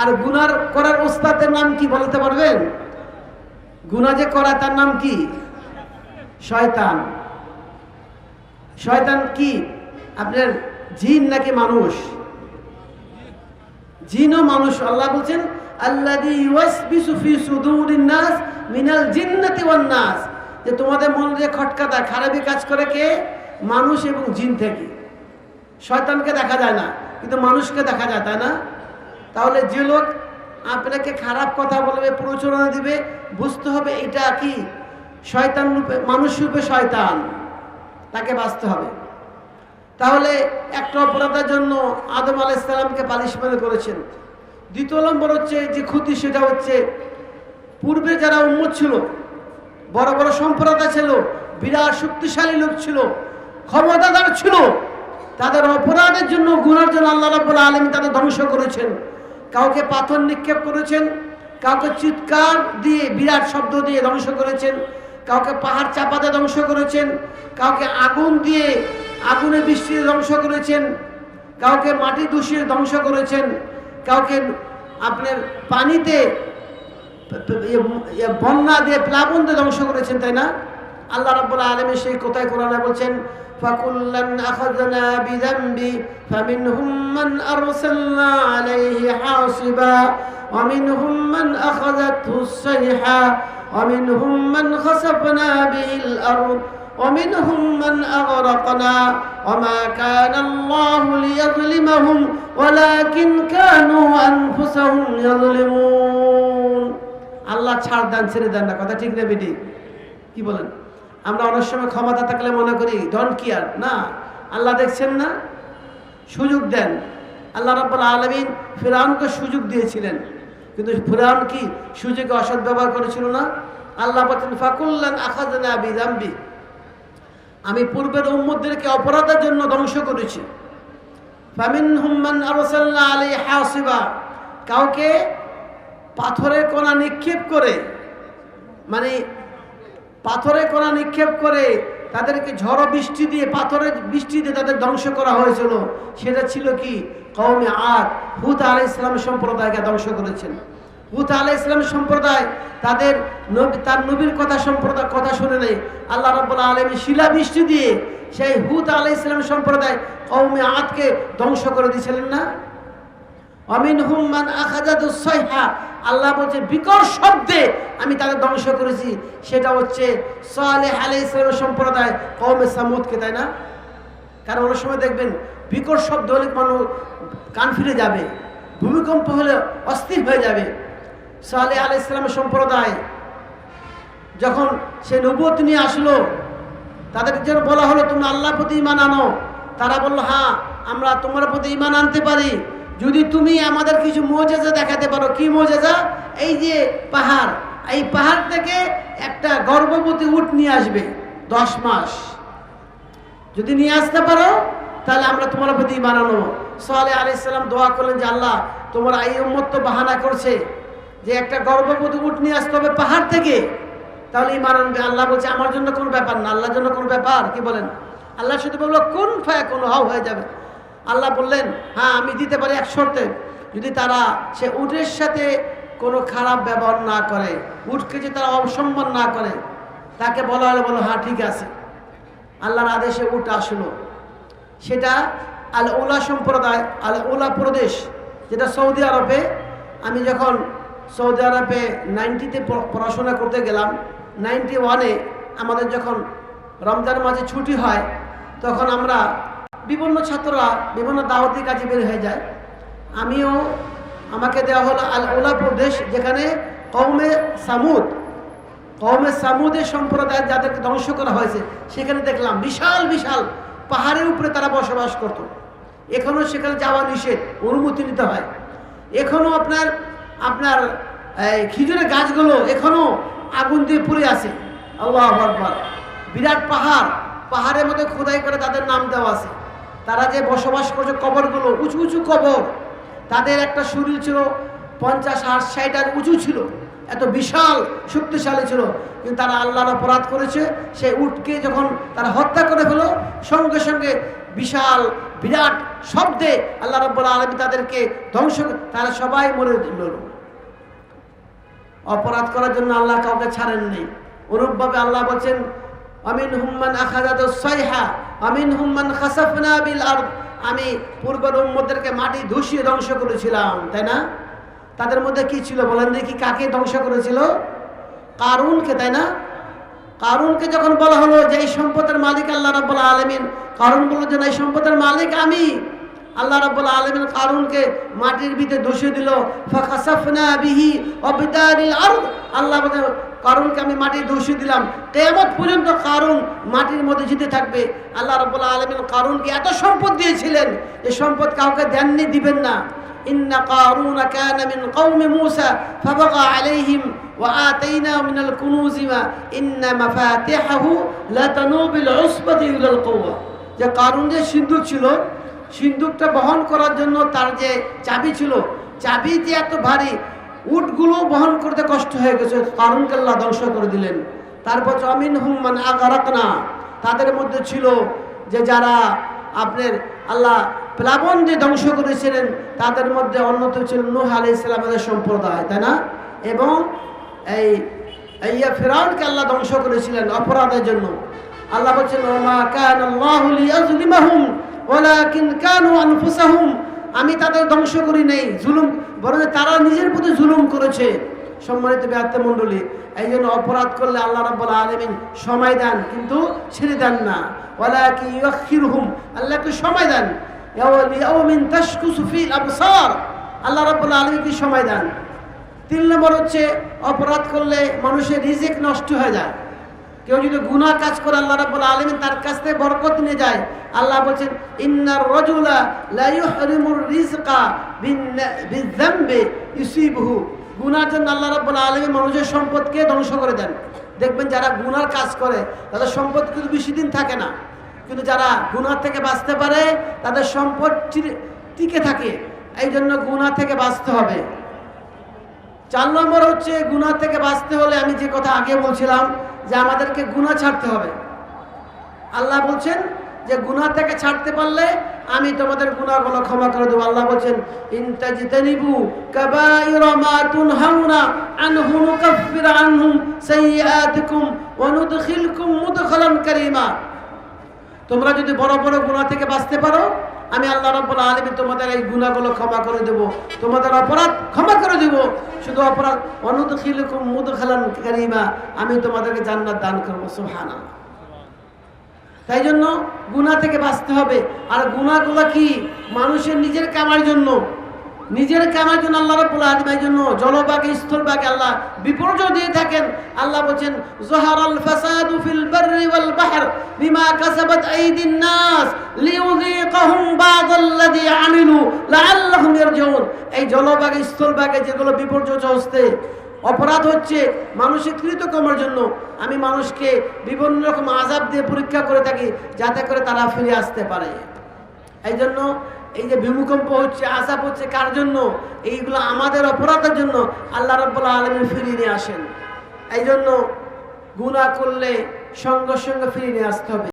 আর গুনার করার ওস্তাদের নাম কি বলতে পারবেন? গুনা যে করা, তার নাম কি? শয়তান। শয়তান কি? আপনার জিন নাকি মানুষ? জিনও মানুষ, আল্লাহ বলছেন নাস যে তোমাদের মনে যে খটকাটা খারাপি কাজ করে কে? মানুষ এবং জিন থেকে। শয়তানকে দেখা যায় না, কিন্তু মানুষকে দেখা যায়, তাই না? তাহলে যে লোক আপনাকে খারাপ কথা বলবে প্রচলনা দিবে, বুঝতে হবে এটা কি? শয়তান রূপে, মানুষ রূপে শয়তান। তাকে বাঁচতে হবে। তাহলে একটা অপরাধের জন্য আদম আলাহ ইসলামকে পালিশমেন্ট করেছেন। দ্বিতীয় নম্বর হচ্ছে যে ক্ষতি সেটা হচ্ছে, পূর্বে যারা উন্মত ছিল, বড় বড় সম্প্রদায় ছিল, বিরাট শক্তিশালী লোক ছিল ক্ষমতাদার ছিল, তাদের অপরাধের জন্য গুণার জন্য আল্লাহ রাব্বুল আলম তাদের ধ্বংস করেছেন। কাউকে পাথর নিক্ষেপ করেছেন, কাউকে চিৎকার দিয়ে, বিরাট শব্দ দিয়ে ধ্বংস করেছেন, কাউকে পাহাড় চাপাতে ধ্বংস করেছেন, কাউকে আগুন দিয়ে আগুনে বৃষ্টিতে ধ্বংস করেছেন, কাউকে মাটি দূষিয়ে ধ্বংস করেছেন, কাউকে আপনার পানিতে ইয়ে বন্যা দিয়ে প্লাবন দিয়ে ধ্বংস করেছেন, তাই না? আল্লাহ রাব্বুল আলামিন সেই কোথায় কোরআনে বলছেন فَكُلًّا أَخَذْنَا بِذَنبِهِ فَمِنْهُمْ مَنْ أَرْسَلْنَا عَلَيْهِ حَاصِبًا وَمِنْهُمْ مَنْ أَخَذَتْهُ الصَّيْحَةُ وَمِنْهُمْ مَنْ خَسَفْنَا بِهِ الْأَرْضَ ومنهم من أغرقنا وما كان الله ليظلمهم ولكن كانوا أنفسهم يظلمون আল্লাহ ছাড় দেন ছেড়ে দেন না কথা ঠিক না বেটি কি বলেন আমরা অনেক সময় ক্ষমতা থাকলে মনে করি ডন কেয়ার না, আল্লাহ দেখছেন না, সুযোগ দেন। আল্লাহ রাব্বুল আলামিন ফিরাউনকে সুযোগ দিয়েছিলেন। কিন্তু ফিরাউন কি সুযোগে অসৎ ব্যবহার করেছিল না? আল্লাহ বলছেন, ফাকুল্লান আখাজনা বিজাম্বি আমি পূর্বের উম্মতদেরকে অপরাধের জন্য ধ্বংস করেছি। ফামিন হুম্মান আরসাল্লাহ আলী হাসিবা। কাউকে পাথরের কোনা নিক্ষেপ করে মানে পাথরের করা নিক্ষেপ করে তাদেরকে ঝড় বৃষ্টি দিয়ে, পাথরের বৃষ্টি দিয়ে তাদের ধ্বংস করা হয়েছিল। সেটা ছিল কি? কৌমে আদ। হুত আলাই ইসলাম সম্প্রদায়কে ধ্বংস করেছেন। হুত আলাই ইসলাম সম্প্রদায় তাদের নবী- তার নবীর কথা সম্প্রদায়, কথা শুনে নেই। আল্লাহ রব্বুল আলমী শিলা বৃষ্টি দিয়ে সেই হুত আলাই ইসলাম সম্প্রদায় কৌমে আদকে ধ্বংস করে দিয়েছিলেন না? অমিন হুম্মান আখাজাদুসাইহা আল্লাহ বলছে, বিকট শব্দে আমি তাদের ধ্বংস করেছি। সেটা হচ্ছে সালেহ আলাই ইসলামের সম্প্রদায় কৌমে সামুদকে, তাই না? কারণ অনেক সময় দেখবেন, বিকট শব্দ হলে মানুষ কান ফিরে যাবে, ভূমিকম্প হলে অস্থির হয়ে যাবে। সালে আলাই ইসলামের সম্প্রদায় যখন সে নবুয়ত নিয়ে আসলো তাদের যেন বলা হলো তুমি আল্লাহর প্রতি ইমান আনো। তারা বলল হ্যাঁ আমরা তোমার প্রতি ইমান আনতে পারি। যদি তুমি আমাদের কিছু মোজেজা দেখাতে পারো, কি মোজেজা? এই যে পাহাড়, এই পাহাড় থেকে একটা গর্ভবতী উট নিয়ে আসবে, দশ মাস। যদি নিয়ে আসতে পারো, তাহলে আমরা তোমার প্রতি বানানো সোহালে আলাইসাল্লাম দোয়া করলেন যে, আল্লাহ, তোমার এই উম্মত বাহানা করছে যে, একটা গর্ভবতী উঠ নিয়ে আসতে হবে পাহাড় থেকে। তাহলে ইমান আনবে। আল্লাহ বলছে, আমার জন্য কোনো ব্যাপার না, আল্লাহর জন্য কোনো ব্যাপার। কি বলেন? আল্লাহ শুধু বলল, কোন ফায়া কোন হাও হয়ে যাবে। আল্লাহ বললেন হ্যাঁ আমি দিতে পারি এক শর্তে। যদি তারা সে উটের সাথে কোনো খারাপ ব্যবহার না করে, উটকে যদি তারা অসম্মান না করে, তাকে বলা হলে বলো হ্যাঁ ঠিক আছে। আল্লাহর আদেশে উট আসলো। সেটা আল ওলা সম্প্রদায় আল ওলা প্রদেশ, যেটা সৌদি আরবে। আমি যখন সৌদি আরবে নাইনটিতে পড়াশোনা করতে গেলাম, নাইনটি ওয়ানে আমাদের যখন রমজান মাঝে ছুটি হয়, তখন আমরা বিভিন্ন ছাত্ররা, বিভিন্ন দাওয়াতি কাজে বের হয়ে যায়। আমিও, আমাকে দেওয়া হলো আল ওলা প্রদেশ, যেখানে কৌমে সামুদ কৌমে সামুদের সম্প্রদায় যাদেরকে ধ্বংস করা হয়েছে, সেখানে দেখলাম বিশাল বিশাল পাহাড়ের উপরে তারা বসবাস করত। এখনও সেখানে যাওয়া নিষেধ, অনুমতি নিতে হয়। এখনও আপনার আপনার খিজুরের গাছগুলো এখনও আগুন দিয়ে পুড়ে আছে। আল্লাহ বিরাট পাহাড়, পাহাড়ের মধ্যে খোদাই করে তাদের নাম দেওয়া আছে। তারা যে বসবাস করছে কবরগুলো, উঁচু উঁচু কবর। তাদের একটা শরীর ছিল পঞ্চাশ ষাট ষাট আর উঁচু ছিল। এত বিশাল, শক্তিশালী ছিল। কিন্তু তারা আল্লাহর অপরাধ করেছে। সেই উটকে যখন তারা হত্যা করে ফেলো, সঙ্গে সঙ্গে বিশাল, বিরাট শব্দে আল্লাহ রব্বুল আলমী তাদেরকে ধ্বংস তারা সবাই মরে দিল। অপরাধ করার জন্য আল্লাহ কাউকে ছাড়েননি। অনুরূপভাবে আল্লাহ বলছেন আমিন হুম্মান আখাজাদ সাইহা আমিন হুম্মান খাসাফনা বিল আর আমি পূর্বের উম্মদেরকে মাটি ধুষিয়ে ধ্বংস করেছিলাম, তাই না? তাদের মধ্যে কি ছিল বলেন দেখি, কাকে ধ্বংস করেছিল? কারুনকে, তাই না? কারুনকে যখন বলা হলো যে, এই সম্পদের মালিক আল্লাহ রাব্বুল আলামিন, কারুন বলল যে এই সম্পদের মালিক আমি। আল্লাহ রাব্বুল আলামিন কারুনকে মাটির ভিতরে ধসে দিল ফাকাসাফনা বিহি ওয়া বিদারিল আরদ আল্লাহ বলে কারুনকে আমি মাটি ধসে দিলাম কিয়ামত পর্যন্ত কারুন মাটির মধ্যে জিতে থাকবে আল্লাহ রাব্বুল আলামিন কারুনকে এত সম্পদ দিয়েছিলেন এই সম্পদ কাউকে দেননি দিবেন না إن قارون كان من قوم موسى فبغى عليهم وآتيناه من الكنوز ما إن مفاتحه لتنوء بالعصبة إلى القوة যে কারুন যে সিন্ধুক ছিল সিন্ধুকটা বহন করার জন্য তার যে চাবি ছিল চাবি যে এত ভারী উটগুলো বহন করতে কষ্ট হয়ে গেছে কারুনকে আল্লাহ ধ্বংস করে দিলেন। তারপর অমিন হুম্মান আগারাকনা, তাদের মধ্যে ছিল যে যারা আপনার আল্লাহ প্লাবন যে ধ্বংস করেছিলেন, তাদের মধ্যে অন্যতম ছিল নূহ আলি ইসলামের সম্প্রদায়, তাই না? এবং এই ইয়া ফেরাউনকে আল্লাহ ধ্বংস করেছিলেন অপরাধের জন্য। আল্লাহ বলছেন আমি তাদের ধ্বংস করি নাই। জুলুম বরং তারা নিজের প্রতি জুলুম করেছে। সম্মানিত ব্যাত্ত মণ্ডলী এই জন্য অপরাধ করলে আল্লাহ রাব্বুল আলামিন সময় দেন, কিন্তু ছেড়ে দেন না। ওয়ালাকি ইউখিরহুম আল্লাহকে সময় দেন। আল্লাহ রাব্বুল আলামিন কি সময় দেন? তিন নম্বর হচ্ছে, অপরাধ করলে মানুষের রিজিক নষ্ট হয়ে যায়। কেউ যদি গুনা কাজ করে, আল্লাহ রাব্বুল আলামিন তার কাছ থেকে বরকত নিয়ে যায়, আল্লাহ বলছেন, ইন্নার রাজুলা লা ইউহরিমুর রিজকা বিযামবি ইউসিবহু। গুনার জন্য আল্লাহ রাব্বুল আলামিন মানুষের সম্পদকে ধ্বংস করে দেন। দেখবেন যারা গুনার কাজ করে, তাদের সম্পদ কিন্তু বেশি দিন থাকে না। কিন্তু যারা গুনার থেকে বাঁচতে পারে, তাদের সম্পদ টিকে থাকে। এই জন্য গুনাহ থেকে বাঁচতে হবে। চার নম্বর হচ্ছে গুনাহ থেকে বাঁচতে হলে আমি যে কথা আগে বলছিলাম যে আমাদেরকে গুনাহ ছাড়তে হবে। আল্লাহ বলছেন যে গুনাহ থেকে ছাড়তে পারলে আমি তোমাদের গুনাহগুলো ক্ষমা করে দেবো। আল্লাহ বলছেন ইনতাজতানিবু তোমরা যদি বড় বড় গুণা থেকে বাঁচতে পারো, আমি আল্লাহ রব্বুল আলমী তোমাদের এই গুণাগুলো ক্ষমা করে দেব। তোমাদের অপরাধ ক্ষমা করে দেব। শুধু অপরাধ অনুদখিলকুম মুদখালান কারিমা আমি তোমাদেরকে জান্নাত দান করব। সোহানা তাই জন্য গুণা থেকে বাঁচতে হবে। আর গুণাগুলো কি? মানুষের নিজের কামার জন্য। নিজের কামার জন্য আল্লাহ রাব্বুল আলামিন এই জন্য জলবাগে স্থলবাগে আল্লাহ বিপর্যয় দিয়ে থাকেন। আল্লাহ বলেন জহারাল ফাসাদু ফিল বাররি ওয়াল বাহর বিমা কাসাবাত আইদিন নাস লিউযীকাহুম বা'দাল্লাযী আমিলু লাআল্লাহুম ইয়ারজিউন। এই জলবাগে স্থলবাগে যেগুলো বিপর্যয় হচ্ছে, অপরাধ হচ্ছে মানুষের কৃতকর্মের জন্য। আমি মানুষকে বিভিন্ন রকম আজাব দিয়ে পরীক্ষা করে থাকি, যাতে করে তারা ফিরে আসতে পারে। এই জন্য এই যে ভূমিকম্প হচ্ছে, আজাব হচ্ছে কার জন্য? এইগুলো আমাদের অপরাধের জন্য আল্লাহ রব্বুল্লাহ আলমী ফিরিয়ে নিয়ে আসেন। এই জন্য গুণা করলে সঙ্গে সঙ্গে ফিরিয়ে নিয়ে আসতে হবে।